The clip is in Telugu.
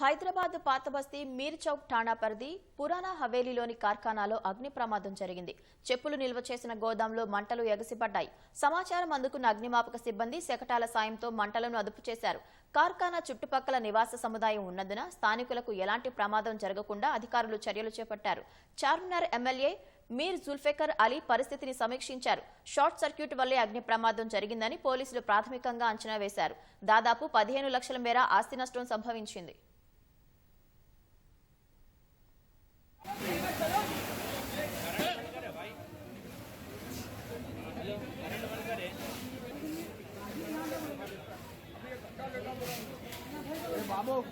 హైదరాబాద్ పాతబస్తీ మీర్ చౌక్ ఠాణా పరిధి పురాణా హవేలీలోని కార్ఖానాలో అగ్ని ప్రమాదం జరిగింది. చెప్పులు నిల్వ చేసిన గోదాంలో మంటలు ఎగసిపడ్డాయి. సమాచారం అందుకున్న అగ్నిమాపక సిబ్బంది శకటాల సాయంతో మంటలను అదుపు చేశారు. కార్ఖానా చుట్టుపక్కల నివాస సముదాయం ఉన్నందున స్థానికులకు ఎలాంటి ప్రమాదం జరగకుండా అధికారులు చర్యలు చేపట్టారు. చార్మినార్ ఎమ్మెల్యే మీర్ జుల్ఫేకర్ అలీ పరిస్థితిని సమీక్షించారు. షార్ట్ సర్క్యూట్ వల్లే అగ్ని ప్రమాదం జరిగిందని పోలీసులు ప్రాథమికంగా అంచనా వేశారు. దాదాపు పదిహేను లక్షల మేర ఆస్తి నష్టం సంభవించింది. Acabou.